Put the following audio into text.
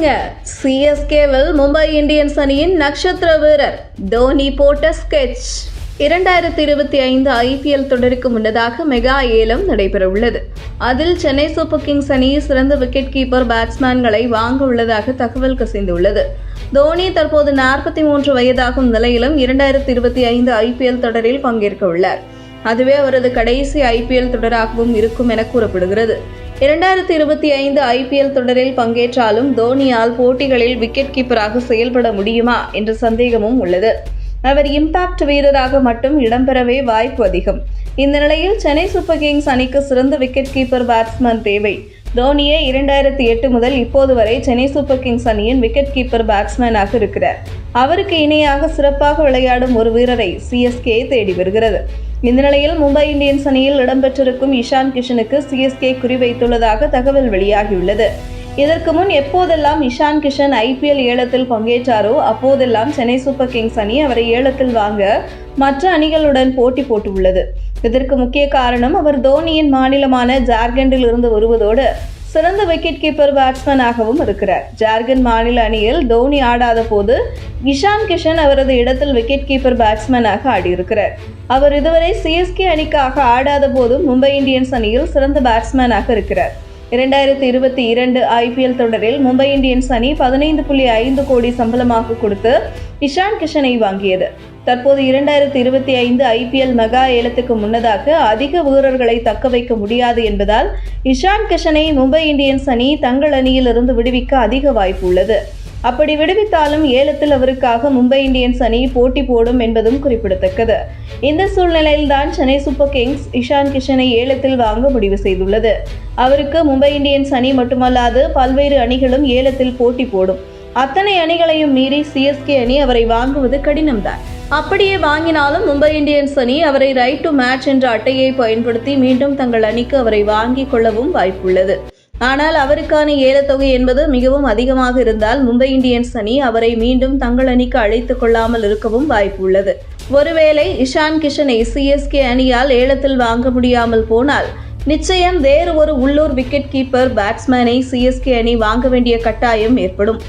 கேளுங்க சிஎஸ்கேவில் மும்பை இந்தியன்ஸ் அணியின் நட்சத்திர வீரர் தோனி போட்ட ஸ்கெட்ச் இரண்டாயிரத்தி இருபத்தி ஐந்து ஐபிஎல் தொடருக்கு முன்னதாக மெகா ஏலம் நடைபெறவுள்ளது. அதில் சென்னை சூப்பர் கிங்ஸ் அணி சிறந்த விக்கெட் கீப்பர் பேட்ஸ்மேன்களை வாங்க உள்ளதாக தகவல் கசிந்துள்ளது. தோனி தற்போது நாற்பத்தி மூன்று வயதாகும் நிலையிலும் இரண்டாயிரத்தி இருபத்தி ஐந்து ஐபிஎல் தொடரில் பங்கேற்க உள்ளார். அதுவே அவரது கடைசி ஐபிஎல் தொடராகவும் இருக்கும் என கூறப்படுகிறது. இரண்டாயிரத்தி இருபத்தி ஐந்து ஐபிஎல் தொடரில் பங்கேற்றாலும் தோனியால் போட்டிகளில் விக்கெட் கீப்பராக செயல்பட முடியுமா என்ற சந்தேகமும் உள்ளது. அவர் இம்பாக்ட் வீரராக மட்டும் இடம்பெறவே வாய்ப்பு அதிகம். இந்த நிலையில் சென்னை சூப்பர் கிங்ஸ் அணிக்கு சிறந்த விக்கெட் கீப்பர் பேட்ஸ்மேன் தேவை. தோனியே இரண்டாயிரத்தி எட்டு முதல் இப்போது வரை சென்னை சூப்பர் கிங்ஸ் அணியின் விக்கெட் கீப்பர் பேட்ஸ்மேனாக இருக்கிறார். அவருக்கு இணையாக சிறப்பாக விளையாடும் ஒரு வீரரை சிஎஸ்கே தேடி வருகிறது. இந்த நிலையில் மும்பை இந்தியன்ஸ் அணியில் இடம்பெற்றிருக்கும் இஷான் கிஷனுக்கு சிஎஸ்கே குறிவைத்துள்ளதாக தகவல் வெளியாகியுள்ளது. இதற்கு முன் எப்போதெல்லாம் இஷான் கிஷன் ஐபிஎல் ஏலத்தில் பங்கேற்றாரோ அப்போதெல்லாம் சென்னை சூப்பர் கிங்ஸ் அணி அவரை ஏலத்தில் வாங்க மற்ற அணிகளுடன் போட்டி போட்டுள்ளது. இதற்கு முக்கிய காரணம் அவர் தோனியின் மாநிலமான ஜார்க்கண்டில் இருந்து வருவதோடு சிறந்த விக்கெட் கீப்பர் பேட்ஸ்மேனாகவும் இருக்கிறார். ஜார்க்கண்ட் மாநில அணியில் தோனி ஆடாத போது இஷான் கிஷன் அவரது இடத்தில் விக்கெட் கீப்பர் பேட்ஸ்மேனாக ஆடியிருக்கிறார். அவர் இதுவரை சிஎஸ்கே அணிக்காக ஆடாத போதும் மும்பை இந்தியன்ஸ் அணியில் சிறந்த பேட்ஸ்மேனாக இருக்கிறார். இரண்டாயிரத்தி இருபத்தி இரண்டு ஐபிஎல் தொடரில் மும்பை இந்தியன்ஸ் அணி பதினைந்து புள்ளி ஐந்து கோடி சம்பளமாக கொடுத்து இஷான் கிஷனை வாங்கியது. தற்போது இரண்டாயிரத்தி இருபத்தி ஐந்து ஐபிஎல் மெகா ஏலத்துக்கு முன்னதாக அதிக வீரர்களை தக்க வைக்க முடியாது என்பதால் இஷான் கிஷனை மும்பை இந்தியன்ஸ் அணி தங்கள் அணியிலிருந்து விடுவிக்க அதிக வாய்ப்பு உள்ளது. அப்படி விடுவித்தாலும் ஏலத்தில் அவருக்காக மும்பை இந்தியன்ஸ் அணி போட்டி போடும் என்பதும் குறிப்பிடத்தக்கது. இந்த சூழ்நிலையில்தான் சென்னை சூப்பர் கிங்ஸ் இஷான் கிஷனை ஏலத்தில் வாங்க முடிவு செய்துள்ளது. அவருக்கு மும்பை இந்தியன்ஸ் அணி மட்டுமல்லாது பல்வேறு அணிகளும் ஏலத்தில் போட்டி போடும். அத்தனை அணிகளையும் மீறி சிஎஸ்கே அணி அவரை வாங்குவது கடினம்தான். அப்படியே வாங்கினாலும் மும்பை இந்தியன்ஸ் அணி அவரை ரைட் டு மேட்ச் என்ற அட்டையை பயன்படுத்தி மீண்டும் தங்கள் அணிக்கு அவரை வாங்கிக் கொள்ளவும் வாய்ப்புள்ளது. ஆனால் அவருக்கான ஏலத்தொகை என்பது மிகவும் அதிகமாக இருந்தால் மும்பை இந்தியன்ஸ் அணி அவரை மீண்டும் தங்கள் அணிக்கு அழைத்துக் கொள்ளாமல் இருக்கவும் வாய்ப்பு உள்ளது ஒருவேளை இஷான் கிஷனை சிஎஸ்கே அணியால் ஏலத்தில் வாங்க முடியாமல் போனால் நிச்சயம் வேறு ஒரு உள்ளூர் விக்கெட் கீப்பர் பேட்ஸ்மேனை சிஎஸ்கே அணி வாங்க வேண்டிய கட்டாயம் ஏற்படும்.